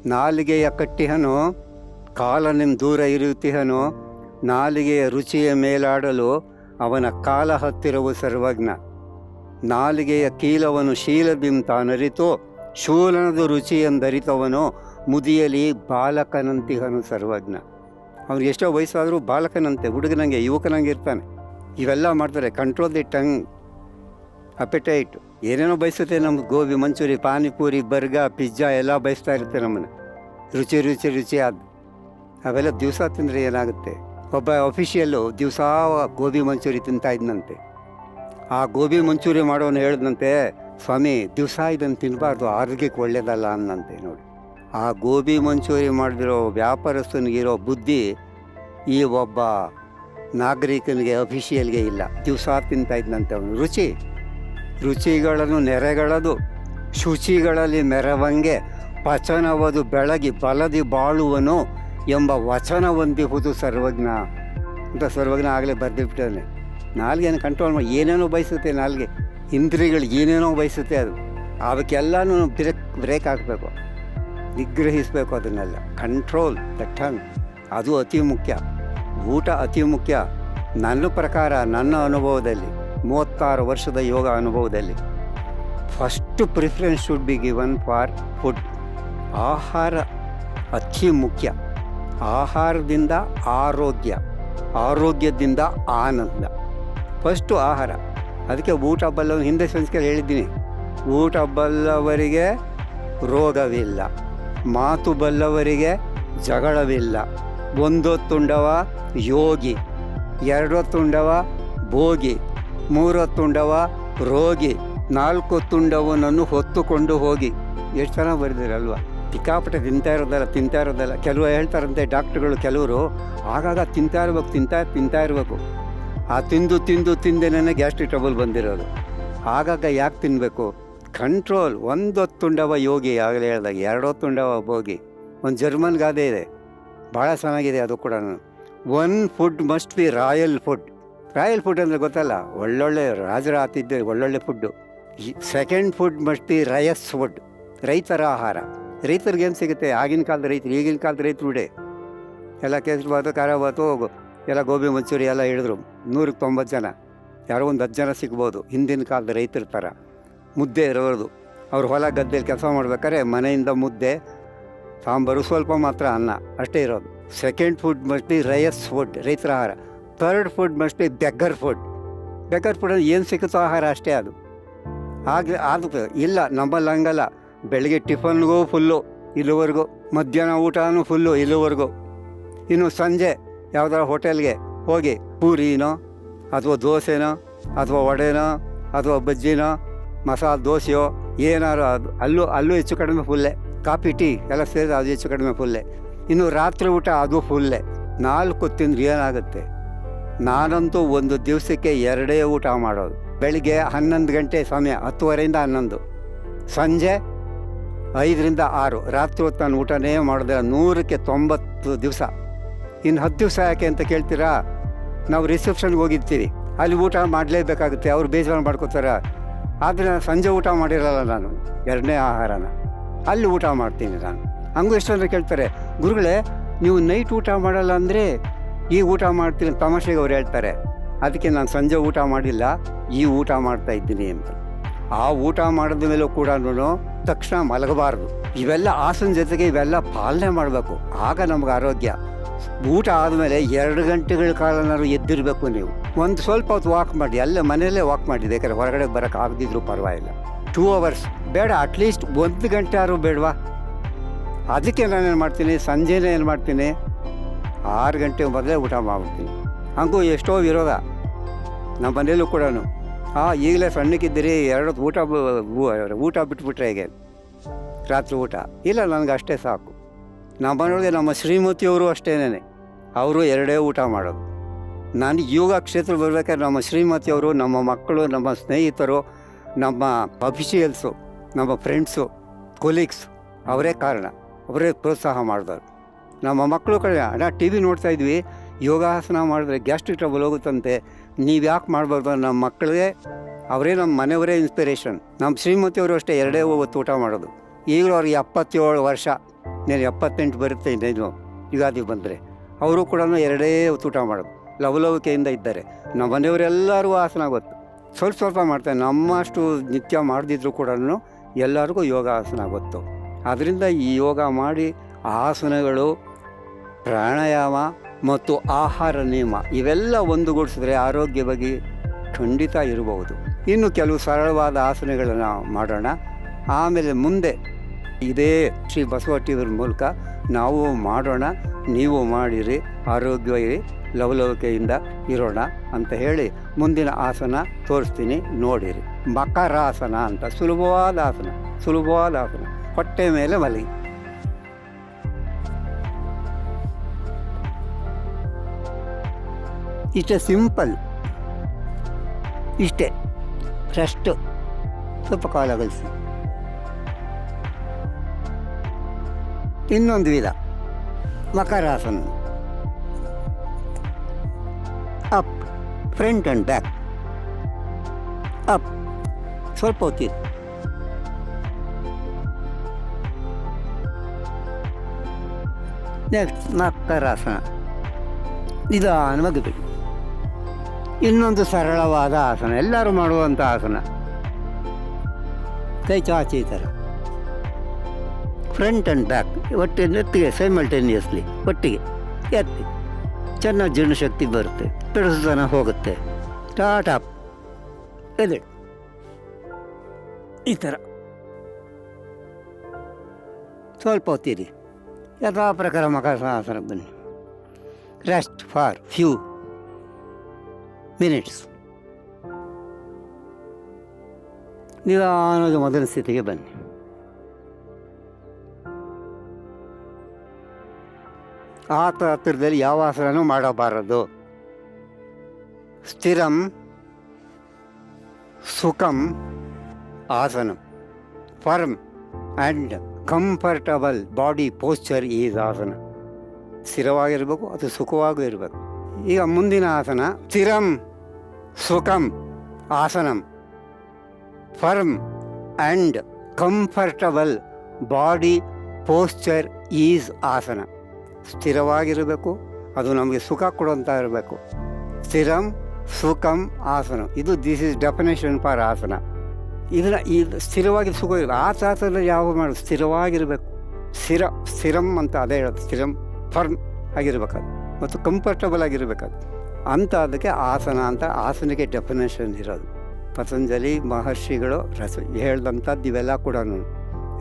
ನಾಲಿಗೆಯ ಕಟ್ಟಿಹನು, ಕಾಲನಿಂ ದೂರ ಇರುತ್ತಿಹನು, ನಾಲಿಗೆಯ ರುಚಿಯ ಮೇಲಾಡಲು ಅವನ ಕಾಲ ಹತ್ತಿರವು ಸರ್ವಜ್ಞ. ನಾಲಿಗೆಯ ಕೀಲವನು ಶೀಲಬಿಂ ತಾನರಿತು, ಶೂಲನದ ರುಚಿಯಂದರಿತವನು ಮುದಿಯಲಿ ಬಾಲಕನಂತಿಹನು ಸರ್ವಜ್ಞ. ಅವ್ನು ಎಷ್ಟೋ ವಯಸ್ಸಾದರೂ ಬಾಲಕನಂತೆ, ಹುಡುಗನಂಗೆ, ಯುವಕನಂಗೆ ಇರ್ತಾನೆ. ಇವೆಲ್ಲ ಮಾಡ್ತಾರೆ ಕಂಟ್ರೋಲ್ ದಿ ಟಂಗ್ ಅಪೆಟೈಟ್ ಏನೇನೋ ಬಯಸುತ್ತೆ ನಮ್ಗೆ? ಗೋಬಿ, ಮಂಚೂರಿ, ಪಾನಿಪೂರಿ, ಬರ್ಗಾ, ಪಿಜ್ಜಾ ಎಲ್ಲ ಬಯಸ್ತಾ ಇರುತ್ತೆ ನಮ್ಮನ್ನು. ರುಚಿ ರುಚಿ ರುಚಿ ಆದ. ಅವೆಲ್ಲ ದಿವಸ ತಿಂದರೆ ಏನಾಗುತ್ತೆ? ಒಬ್ಬ ಅಫಿಷಿಯಲ್ಲು ದಿವಸ ಗೋಬಿ, ಮಂಚೂರಿ ತಿಂತಾ ಇದ್ನಂತೆ. ಆ ಗೋಬಿ, ಮಂಚೂರಿ ಮಾಡೋನು ಹೇಳಿದಂತೆ, ಸ್ವಾಮಿ, ದಿವಸ ಇದನ್ನು ತಿನ್ನಬಾರ್ದು ಆರೋಗ್ಯಕ್ಕೆ ಒಳ್ಳೇದಲ್ಲ ಅನ್ನಂತೆ ನೋಡಿ. ಆ ಗೋಬಿ, ಮಂಚೂರಿ ಮಾಡಿದಿರೋ ವ್ಯಾಪಾರಸ್ಥನಿಗಿರೋ ಬುದ್ಧಿ ಈ ಒಬ್ಬ ನಾಗರಿಕನಿಗೆ ಅಫಿಷಿಯಲ್ಗೆ ಇಲ್ಲ. ದಿವಸ ತಿಂತಾ ಇದ್ನಂತೆ ಅವನು. ರುಚಿ? ರುಚಿಗಳನ್ನು ನೆರೆಗಳದು. ಶುಚಿಗಳಲ್ಲಿ ಮೆರವಂಗೆ ಪಚನವದು ಬೆಳಗಿ ಬಲದಿ ಬಾಳುವನು ಎಂಬ ವಚನ ಹೊಂದಿಹುದು ಸರ್ವಜ್ಞ. ಅಂತ ಸರ್ವಜ್ಞ ಆಗಲೇ ಬರೆದಿಬಿಟ್ಟಾನೆ. ನಾಲ್ಗೆನ ಕಂಟ್ರೋಲ್ ಮಾಡಿ ಏನೇನೋ ಬಯಸುತ್ತೆ ನಾಲ್ಗೆ. ಇಂದ್ರಿಯಗಳು ಏನೇನೋ ಬಯಸುತ್ತೆ ಅದು. ಅವಕ್ಕೆಲ್ಲನೂ ಬ್ರೇಕ್ ಬ್ರೇಕ್ ಹಾಕಬೇಕು. ನಿಗ್ರಹಿಸಬೇಕು ಅದನ್ನೆಲ್ಲ. ಕಂಟ್ರೋಲ್ ದ ಟಂಗ್ ಅದು ಅತಿ ಮುಖ್ಯ. ಊಟ ಅತಿ ಮುಖ್ಯ. ನನ್ನ ಪ್ರಕಾರ, ನನ್ನ ಅನುಭವದಲ್ಲಿ. ಮೂವತ್ತಾರು ವರ್ಷದ ಯೋಗ ಅನುಭವದಲ್ಲಿ. First preference should be given for food ಆಹಾರ ಅತಿ ಮುಖ್ಯ. ಆಹಾರದಿಂದ ಆರೋಗ್ಯ, ಆರೋಗ್ಯದಿಂದ ಆನಂದ. ಫಸ್ಟು ಆಹಾರ. ಅದಕ್ಕೆ ಊಟ ಬಲ್ಲವ, ಹಿಂದೆ ಸಂಸ್ಕಾರ ಹೇಳಿದ್ದೀನಿ. ಊಟ ಬಲ್ಲವರಿಗೆ ರೋಗವಿಲ್ಲ. ಮಾತು ಬಲ್ಲವರಿಗೆ ಜಗಳವಿಲ್ಲ. ಒಂದೊತ್ತುಂಡವ ಯೋಗಿ, ಎರಡೊತ್ತುಂಡವ ಭೋಗಿ. ಮೂರೊತ್ತುಂಡವ ರೋಗಿ, ನಾಲ್ಕು ತುಂಡವನನ್ನು ಹೊತ್ತುಕೊಂಡು ಹೋಗಿ. ಎಷ್ಟು ಚೆನ್ನಾಗಿ ಬರೆದಿರಲ್ವ? ಸಿಕ್ಕಾಪಟ್ಟೆ ತಿಂತಾ ಇರೋದಲ್ಲ ತಿಂತಾ ಇರೋದಲ್ಲ. ಕೆಲವು ಹೇಳ್ತಾರಂತೆ ಡಾಕ್ಟ್ರುಗಳು ಕೆಲವರು, ಆಗಾಗ ತಿಂತಾ ಇರ್ಬೇಕು, ತಿಂತಾ ತಿಂತಾ ಇರಬೇಕು. ಆ ತಿಂದು ತಿಂದು ತಿಂದೇನೆ ಗ್ಯಾಸ್ಟ್ರಿಕ್ ಟ್ರಬಲ್ ಬಂದಿರೋದು. ಆಗಾಗ ಯಾಕೆ ತಿನ್ನಬೇಕು ಕಂಟ್ರೋಲ್ ಒಂದೊತ್ತುಂಡವ ಯೋಗಿ. ಆಗಲೇ ಹೇಳ್ದಾಗ ತುಂಡವ ಭೋಗಿ. ಒಂದು ಜರ್ಮನ್ ಗಾದೆ ಇದೆ. ಭಾಳ ಚೆನ್ನಾಗಿದೆ ಅದು ಕೂಡ. One food must be royal food. Royal food ಅಂದರೆ ಗೊತ್ತಲ್ಲ, ಒಳ್ಳೊಳ್ಳೆ ರಾಜರ ಆತಿದ್ದೆ ಒಳ್ಳೊಳ್ಳೆ food second food must be ryots food ರೈತರ ಆಹಾರ. ರೈತರಿಗೆ ಏನು ಸಿಗುತ್ತೆ? ಆಗಿನ ಕಾಲದ ರೈತರು, ಈಗಿನ ಕಾಲದ ರೈತರು ಬಿಡೆ ಎಲ್ಲ ಕೇಸರಿ ಬಾತು, ಖಾರ ಬಾತು ಎಲ್ಲ ಗೋಬಿ ಮಂಚೂರಿ ಎಲ್ಲ ಹೇಳಿದ್ರು ನೂರಕ್ಕೆ ತೊಂಬತ್ತು ಜನ. ಯಾರೋ ಒಂದು ಹತ್ತು ಜನ ಸಿಗ್ಬೋದು. ಹಿಂದಿನ ಕಾಲದ ರೈತರ ಥರ ಮುದ್ದೆ ಇರೋದು ಅವ್ರು ಹೊಲ ಗದ್ದೆಯಲ್ಲಿ ಕೆಲಸ ಮಾಡ್ಬೇಕಾದ್ರೆ ಮನೆಯಿಂದ ಮುದ್ದೆ, ಸಾಂಬಾರು ಸ್ವಲ್ಪ ಮಾತ್ರ ಅನ್ನ. ಅಷ್ಟೇ ಇರೋದು. Second food must be ryots food ರೈತರ ಆಹಾರ. Third food must be beggar food beggar food ಅಂದರೆ ಏನು ಸಿಕ್ಕುತ್ತೋ ಆಹಾರ ಅಷ್ಟೇ ಅದು. ಹಾಗೆ ಅದು ಇಲ್ಲ ನಮ್ಮಲ್ಲಿ ಹಂಗಲ್ಲ. ಬೆಳಗ್ಗೆ ಟಿಫನ್ಗೂ ಫುಲ್ಲು ಇಲ್ಲಿವರೆಗೂ. ಮಧ್ಯಾಹ್ನ ಊಟನೂ ಫುಲ್ಲು ಇಲ್ಲಿವರೆಗೂ. ಇನ್ನು ಸಂಜೆ ಯಾವ್ದಾರ ಹೋಟೆಲ್ಗೆ ಹೋಗಿ ಪೂರಿನೋ, ಅಥವಾ ದೋಸೆನೋ, ಅಥವಾ ವಡೆನೋ, ಅಥವಾ ಬಜ್ಜಿನೋ, ಮಸಾಲೆ ದೋಸೆಯೋ, ಏನಾದ್ರು ಅದು ಅಲ್ಲೂ ಅಲ್ಲೂ ಹೆಚ್ಚು ಕಡಿಮೆ ಫುಲ್ಲೆ ಕಾಫಿ, ಟೀ ಎಲ್ಲ ಸೇರಿ ಅದು ಹೆಚ್ಚು ಕಡಿಮೆ ಫುಲ್ಲೆ ಇನ್ನು ರಾತ್ರಿ ಊಟ ಅದು ಫುಲ್ಲೆ ನಾಲ್ಕು ತಿಂದ್ರೆ ಏನಾಗುತ್ತೆ? ನಾನಂತೂ ಒಂದು ದಿವಸಕ್ಕೆ ಎರಡೇ ಊಟ ಮಾಡೋದು. ಬೆಳಿಗ್ಗೆ ಹನ್ನೊಂದು ಗಂಟೆ ಸಮಯ, ಹತ್ತುವರೆಯಿಂದ ಹನ್ನೊಂದು. ಸಂಜೆ ಐದರಿಂದ ಆರು. ರಾತ್ರಿ ಹೊತ್ತು ನಾನು ಊಟನೇ ಮಾಡಿದೆ ನೂರಕ್ಕೆ ತೊಂಬತ್ತು ದಿವಸ. ಇನ್ನು ಹತ್ತು ದಿವಸ ಯಾಕೆ ಅಂತ ಕೇಳ್ತೀರಾ? ನಾವು ರಿಸೆಪ್ಷನ್ಗೆ ಹೋಗಿರ್ತೀವಿ. ಅಲ್ಲಿ ಊಟ ಮಾಡಲೇಬೇಕಾಗುತ್ತೆ. ಅವ್ರು ಬೇಜಾರು ಮಾಡ್ಕೋತಾರೆ. ಆದರೆ ನಾನು ಸಂಜೆ ಊಟ ಮಾಡಿರಲ್ಲ ನಾನು. ಎರಡನೇ ಆಹಾರನ. ಅಲ್ಲಿ ಊಟ ಮಾಡ್ತೀನಿ ನಾನು. ಹಂಗೂ ಅಂತ ಕೇಳ್ತಾರೆ, ಗುರುಗಳೇ, ನೀವು ನೈಟ್ ಊಟ ಮಾಡಲ್ಲ ಅಂದರೆ ಈ ಊಟ ಮಾಡ್ತೀನಿ ತಮಾಷೆಗೆ ಅವ್ರು ಹೇಳ್ತಾರೆ. ಅದಕ್ಕೆ ನಾನು ಸಂಜೆ ಊಟ ಮಾಡಿಲ್ಲ, ಈ ಊಟ ಮಾಡ್ತಾ ಇದ್ದೀನಿ ಅಂತ. ಆ ಊಟ ಮಾಡಿದ ಮೇಲೂ ಕೂಡ ತಕ್ಷಣ ಮಲಗಬಾರ್ದು. ಇವೆಲ್ಲ ಆಸನ ಜೊತೆಗೆ ಇವೆಲ್ಲ ಪಾಲನೆ ಮಾಡಬೇಕು. ಆಗ ನಮ್ಗೆ ಆರೋಗ್ಯ. ಊಟ ಆದಮೇಲೆ ಎರಡು ಗಂಟೆಗಳ ಕಾಲನಾದ್ರು ಎದ್ದಿರಬೇಕು ನೀವು. ಒಂದು ಸ್ವಲ್ಪ ಹೊತ್ತು ವಾಕ್ ಮಾಡಿ ಎಲ್ಲ ಮನೆಯಲ್ಲೇ ವಾಕ್ ಮಾಡಿ ಬೇಕಾದ್ರೆ ಹೊರಗಡೆ ಬರೋಕ್ಕೆ ಆಗದಿದ್ರು ಪರವಾಗಿಲ್ಲ. ಟೂ ಅವರ್ಸ್ ಬೇಡ ಅಟ್ಲೀಸ್ಟ್ ಒಂದು ಗಂಟೆ ಆದರೂ ಬೇಡವಾ? ಅದಕ್ಕೆ ನಾನೇನು ಮಾಡ್ತೀನಿ, ಸಂಜೆನೇ ಏನು ಮಾಡ್ತೀನಿ? ಆರು ಗಂಟೆ ಮೊದಲೇ ಊಟ ಮಾಡ್ಬಿಡ್ತೀನಿ. ಹಂಗೂ ಎಷ್ಟೋ ವಿರೋಧ. ನಮ್ಮ ಮನೇಲೂ ಕೂಡ ಹಾಂ ಈಗಲೇ ಸಣ್ಣಕ್ಕಿದ್ದೀರಿ, ಎರಡು ಊಟ ಊಟ ಬಿಟ್ಬಿಟ್ರೆ ಹೇಗೆ? ರಾತ್ರಿ ಊಟ. ಇಲ್ಲ, ನನಗೆ ಅಷ್ಟೇ ಸಾಕು. ನಮ್ಮ ಮನೆಯೊಳಗೆ ನಮ್ಮ ಶ್ರೀಮತಿಯವರು ಅಷ್ಟೇನೇ ಅವರು ಎರಡೇ ಊಟ ಮಾಡೋದು. ನಾನು ಯೋಗ ಕ್ಷೇತ್ರ ಬರ್ಬೇಕಾದ್ರೆ ನಮ್ಮ ಶ್ರೀಮತಿಯವರು, ನಮ್ಮ ಮಕ್ಕಳು, ನಮ್ಮ ಸ್ನೇಹಿತರು, ನಮ್ಮ ಅಫಿಷಿಯಲ್ಸು, ನಮ್ಮ ಫ್ರೆಂಡ್ಸು, ಕೊಲೀಗ್ಸ್, ಅವರೇ ಕಾರಣ. ಅವರೇ ಪ್ರೋತ್ಸಾಹ ಮಾಡಿದವರು. ನಮ್ಮ ಮಕ್ಕಳು ಕಡೆ ಅಡ ಟಿ ವಿ ನೋಡ್ತಾ ಇದ್ವಿ. ಯೋಗಾಸನ ಮಾಡಿದ್ರೆ ಗ್ಯಾಸ್ಟ್ರಿಕ್ ಟ್ರಬಲ್ ಹೋಗುತ್ತಂತೆ. ನೀವು ಯಾಕೆ ಮಾಡಬಾರ್ದು ನಮ್ಮ ಮಕ್ಕಳಿಗೆ ಅವರೇ ನಮ್ಮ ಮನೆಯವರೇ ಇನ್ಸ್ಪಿರೇಷನ್ ನಮ್ಮ ಶ್ರೀಮತಿಯವರು ಅಷ್ಟೇ ಎರಡೇ ಹೊತ್ತು ಊಟ ಮಾಡೋದು. ಈಗಲೂ ಅವ್ರಿಗೆ ಎಪ್ಪತ್ತೇಳು ವರ್ಷ. ನೀನು ಎಪ್ಪತ್ತೆಂಟು ಬರುತ್ತೆ ಇನ್ನೇನು ಯುಗಾದಿ ಬಂದರೆ. ಅವರು ಕೂಡ ಎರಡೇ ಹೊತ್ತು ಊಟ ಮಾಡೋದು. ಲವಲವಿಕೆಯಿಂದ ಇದ್ದಾರೆ. ನಮ್ಮ ಮನೆಯವರೆಲ್ಲರೂ ಆಸನ ಗೊತ್ತು ಸ್ವಲ್ಪ ಸ್ವಲ್ಪ ಮಾಡ್ತಾರೆ. ನಮ್ಮಷ್ಟು ನಿತ್ಯ ಮಾಡದಿದ್ರು ಕೂಡ ಎಲ್ಲರಿಗೂ ಯೋಗಾಸನ ಗೊತ್ತು ಅದರಿಂದ ಈ ಯೋಗ ಮಾಡಿ ಆಸನಗಳು ಪ್ರಾಣಾಯಾಮ ಮತ್ತು ಆಹಾರ ನಿಯಮ ಇವೆಲ್ಲ ಒಂದುಗೂಡಿಸಿದ್ರೆ ಆರೋಗ್ಯ ಬಗ್ಗೆ ಖಂಡಿತ ಇರಬಹುದು. ಇನ್ನು ಕೆಲವು ಸರಳವಾದ ಆಸನಗಳನ್ನು ಮಾಡೋಣ. ಆಮೇಲೆ ಮುಂದೆ ಇದೇ ಶ್ರೀ ಬಸವ ಮೂಲಕ ನಾವು ಮಾಡೋಣ. ನೀವು ಮಾಡಿರಿ ಆರೋಗ್ಯವಾಗಿ ಲವಲವಿಕೆಯಿಂದ ಇರೋಣ ಅಂತ ಹೇಳಿ ಮುಂದಿನ ಆಸನ ತೋರಿಸ್ತೀನಿ, ನೋಡಿರಿ. ಮಕರಾಸನ ಅಂತ ಸುಲಭವಾದ ಆಸನ ಸುಲಭವಾದ ಆಸನ. ಹೊಟ್ಟೆ ಮೇಲೆ ಮಲಗಿ. ಇಷ್ಟೇ ಸಿಂಪಲ್ ಇಷ್ಟೇ ರೆಸ್ಟ್ ಸ್ವಲ್ಪ ಕಾಲಗಲಿಸಿ ಇನ್ನೊಂದು ವಿಧ makarasana up front and back up ಸ್ವಲ್ಪ ಹೊತ್ತಿದೆ ನೆಕ್ಸ್ಟ್ ಮಕರಾಸನ ನಿಧಾನವಾಗಿ ಬಿಡಿ ಇನ್ನೊಂದು ಸರಳವಾದ ಆಸನ. ಎಲ್ಲರೂ ಮಾಡುವಂಥ ಆಸನ. ಕೈ ಚಾಚಿ ಈ ಥರ ಫ್ರಂಟ್ ಆ್ಯಂಡ್ ಬ್ಯಾಕ್, ಒಟ್ಟಿಗೆ ನೆತ್ತಿಗೆ ಸೈಮಲ್ಟೇನಿಯಸ್ಲಿ ಒಟ್ಟಿಗೆ, ಎತ್ತಿ. ಚೆನ್ನಾಗಿ ಜೀರ್ಣಶಕ್ತಿ ಬರುತ್ತೆ. ಬೆಳೆಸೋದನ ಹೋಗುತ್ತೆ. ಸ್ಟಾರ್ಟ್ ಅಪ್ ಎದೆ. ಈ ಥರ ಸ್ವಲ್ಪ ಹೊತ್ತಿರಿ. ಯಥಾ ಪ್ರಕಾರ ಆಸನ ಬನ್ನಿ. Rest for few minutes. ನಿಧಾನವಾಗಿ ಮೊದಲ ಸ್ಥಿತಿಗೆ ಬನ್ನಿ. ಆತ ಹತ್ತಿರದಲ್ಲಿ ಯಾವ ಆಸನನೂ ಮಾಡಬಾರದು. ಸ್ಥಿರಂ, ಸುಖಂ, ಆಸನ. Firm and comfortable body posture is asana. ಸ್ಥಿರವಾಗಿರಬೇಕು, ಅದು ಸುಖವಾಗೂ ಇರಬೇಕು. ಈಗ ಮುಂದಿನ ಆಸನ ಸ್ಥಿರಂ ಸುಖಂ ಆಸನಂ. Firm and comfortable body posture is asana. ಸ್ಥಿರವಾಗಿರಬೇಕು, ಅದು ನಮಗೆ ಸುಖ ಕೊಡುವಂಥ ಇರಬೇಕು. ಸ್ಥಿರಂ ಸುಖಂ ಆಸನ. ಇದು ದಿಸ್ ಇಸ್ ಡೆಫಿನೇಷನ್ ಫಾರ್ ಆಸನ. ಇದನ್ನ ಈ ಸ್ಥಿರವಾಗಿ ಸುಖ ಆ ಸಾಸನ ಯಾವ ಮಾಡೋದು ಸ್ಥಿರವಾಗಿರಬೇಕು. ಸ್ಥಿರ, ಸ್ಥಿರಂ ಅಂತ ಅದೇ ಹೇಳೋದು ಸ್ಥಿರಂ, ಫರ್ಮ್ ಆಗಿರ್ಬೇಕದು ಮತ್ತು ಕಂಫರ್ಟಬಲ್ ಆಗಿರಬೇಕದು ಅಂತ ಅದಕ್ಕೆ ಆಸನ ಅಂತ ಆಸನಕ್ಕೆ ಡೆಫಿನೇಷನ್ ಇರೋದು. ಪತಂಜಲಿ ಮಹರ್ಷಿಗಳು ರಸ ಹೇಳ್ದಂಥದ್ದು ಇವೆಲ್ಲ ಕೂಡ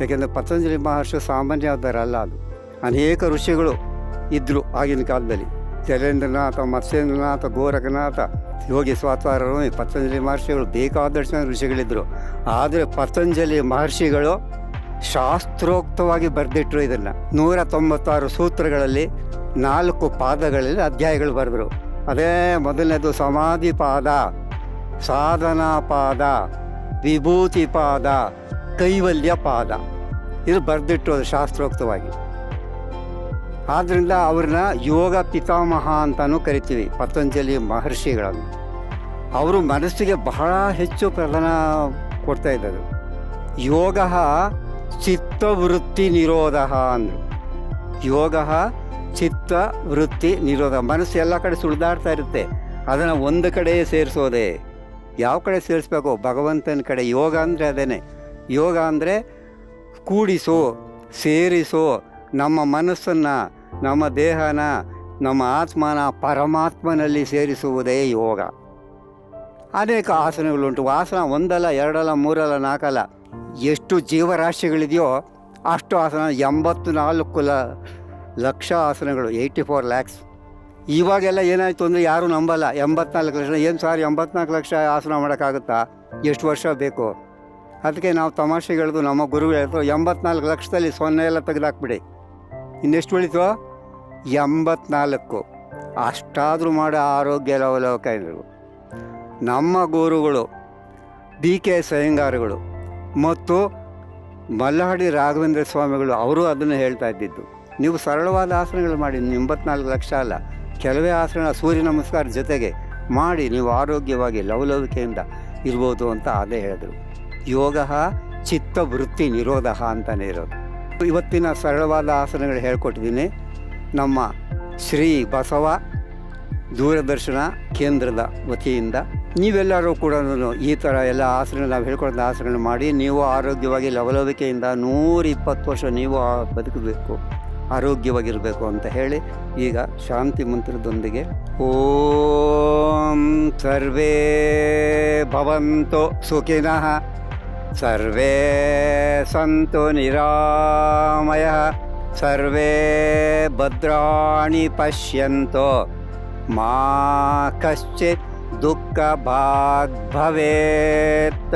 ಯಾಕೆಂದರೆ ಪತಂಜಲಿ ಮಹರ್ಷಿ ಸಾಮಾನ್ಯವಾದರಲ್ಲ ಅದು. ಅನೇಕ ಋಷಿಗಳು ಇದ್ದರು ಆಗಿನ ಕಾಲದಲ್ಲಿ. ಜಲೇಂದ್ರನಾಥ ಮತ್ಸ್ಯೇಂದ್ರನಾಥ, ಗೋರಖನಾಥ, ಯೋಗಿ ಸ್ವಾತಾರರು ಪತಂಜಲಿ ಮಹರ್ಷಿಗಳು ಬೇಕಾದಷ್ಟು ಋಷಿಗಳಿದ್ದರು ಆದರೆ ಪತಂಜಲಿ ಮಹರ್ಷಿಗಳು ಶಾಸ್ತ್ರೋಕ್ತವಾಗಿ ಬರೆದಿಟ್ಟರು ಇದನ್ನು. ನೂರ ತೊಂಬತ್ತಾರು ಸೂತ್ರಗಳಲ್ಲಿ ನಾಲ್ಕು ಪಾದಗಳಲ್ಲಿ ಅಧ್ಯಾಯಗಳು ಬರೆದರು. ಅದೇ ಮೊದಲನೇದು ಸಮಾಧಿ ಪಾದ, ಸಾಧನಾ ಪಾದ, ವಿಭೂತಿ ಪಾದ, ಕೈವಲ್ಯ ಪಾದ. ಇದು ಬರೆದಿಟ್ಟು ಅದು ಶಾಸ್ತ್ರೋಕ್ತವಾಗಿ. ಆದ್ದರಿಂದ ಅವ್ರನ್ನ ಯೋಗ ಪಿತಾಮಹ ಅಂತಲೂ ಕರಿತೀವಿ, ಪತಂಜಲಿ ಮಹರ್ಷಿಗಳನ್ನು. ಅವರು ಮನಸ್ಸಿಗೆ ಬಹಳ ಹೆಚ್ಚು ಪ್ರಧಾನ ಕೊಡ್ತಾ ಇದ್ದರು ಯೋಗ ಚಿತ್ತವೃತ್ತಿ ನಿರೋಧ ಅಂದರು. ಯೋಗ ಚಿತ್ತ, ವೃತ್ತಿ, ನಿರೋಧ. ಮನಸ್ಸು ಎಲ್ಲ ಕಡೆ ಸುಳಿದಾಡ್ತಾ ಇರುತ್ತೆ. ಅದನ್ನು ಒಂದು ಕಡೆ ಸೇರಿಸೋದೆ. ಯಾವ ಕಡೆ ಸೇರಿಸ್ಬೇಕು? ಭಗವಂತನ ಕಡೆ. ಯೋಗ ಅಂದರೆ ಅದೇ ಯೋಗ ಅಂದರೆ ಕೂಡಿಸು, ಸೇರಿಸು ನಮ್ಮ ಮನಸ್ಸನ್ನು, ನಮ್ಮ ದೇಹನ, ನಮ್ಮ ಆತ್ಮನ ಪರಮಾತ್ಮನಲ್ಲಿ ಸೇರಿಸುವುದೇ ಯೋಗ. ಅನೇಕ ಆಸನಗಳುಂಟು. ಆಸನ ಒಂದಲ್ಲ, ಎರಡಲ್ಲ, ಮೂರಲ್ಲ ನಾಲ್ಕಲ್ಲ ಎಷ್ಟು ಜೀವರಾಶಿಗಳಿದೆಯೋ ಅಷ್ಟು ಆಸನ ಎಂಬತ್ತು ನಾಲ್ಕು ಲ ಲಕ್ಷ ಆಸನಗಳು ಏಯ್ಟಿ ಫೋರ್ ಲ್ಯಾಕ್ಸ್ ಇವಾಗೆಲ್ಲ ಏನಾಯಿತು ಅಂದರೆ ಯಾರೂ ನಂಬಲ್ಲ. ಎಂಬತ್ನಾಲ್ಕು ಲಕ್ಷ, ಏನು ಸಾರ್ ಎಂಬತ್ನಾಲ್ಕು ಲಕ್ಷ ಆಸನ ಮಾಡೋಕ್ಕಾಗುತ್ತಾ? ಎಷ್ಟು ವರ್ಷ ಬೇಕು? ಅದಕ್ಕೆ ನಾವು ತಮಾಷೆಗಳದು ನಮ್ಮ ಗುರುಗಳು ಹೇಳ್ತಾರೆ, ಎಂಬತ್ನಾಲ್ಕು ಲಕ್ಷದಲ್ಲಿ ಸೊನ್ನೆ ಎಲ್ಲ ತೆಗೆದಾಕ್ಬಿಡಿ. ಇನ್ನೆಷ್ಟು ಉಳಿತು? ಎಂಬತ್ನಾಲ್ಕು. ಅಷ್ಟಾದರೂ ಮಾಡೋ ಆರೋಗ್ಯ ಲವಲವಕಾಯಿಗಳು ನಮ್ಮ ಗುರುಗಳು, ಡಿ ಕೆ ಸಯ್ಯಂಗಾರುಗಳು ಮತ್ತು ಮಲ್ಲಹಳ್ಳಿ ರಾಘವೇಂದ್ರ ಸ್ವಾಮಿಗಳು, ಅವರು ಅದನ್ನು ಹೇಳ್ತಾ ಇದ್ದಿದ್ದು. ನೀವು ಸರಳವಾದ ಆಸನಗಳು ಮಾಡಿ ಎಂಬತ್ನಾಲ್ಕು ಲಕ್ಷ ಅಲ್ಲ, ಕೆಲವೇ ಆಸನ ಸೂರ್ಯ ನಮಸ್ಕಾರ ಜೊತೆಗೆ ಮಾಡಿ, ನೀವು ಆರೋಗ್ಯವಾಗಿ ಲವಲವಿಕೆಯಿಂದ ಇರ್ಬೋದು ಅಂತ ಅದೇ ಹೇಳಿದ್ರು. ಯೋಗ ಚಿತ್ತವೃತ್ತಿ ನಿರೋಧ ಅಂತಲೇ ಇರೋದು. ಇವತ್ತಿನ ಸರಳವಾದ ಆಸನಗಳು ಹೇಳ್ಕೊಟ್ಟಿದ್ದೀನಿ. ನಮ್ಮ ಶ್ರೀ ಬಸವ ದೂರದರ್ಶನ ಕೇಂದ್ರದ ವತಿಯಿಂದ ನೀವೆಲ್ಲರೂ ಕೂಡ ಈ ಥರ ಎಲ್ಲ ಆಸನ ನಾವು ಹೇಳ್ಕೊಡೋ ಆಸನಗಳನ್ನು ಮಾಡಿ, ನೀವು ಆರೋಗ್ಯವಾಗಿ ಲವಲವಿಕೆಯಿಂದ ನೂರಿಪ್ಪತ್ತು ವರ್ಷ ನೀವು ಬದುಕಬೇಕು. ಆರೋಗ್ಯವಾಗಿರಬೇಕು ಅಂತ ಹೇಳಿ ಈಗ ಶಾಂತಿ ಮಂತ್ರದೊಂದಿಗೆ ಓಂ ಸರ್ವೇ ಭವಂತು ಸುಖಿನಃ. ಸರ್ವೇ ಸಂತು ನಿರಾಮಯ. ಸರ್ವೇ ಭದ್ರಾಣಿ ಪಶ್ಯಂತೋ. ಮಾ ಕಶ್ಚಿತ್ ದುಃಖ ಭಾಗ್ ಭವೇತ್.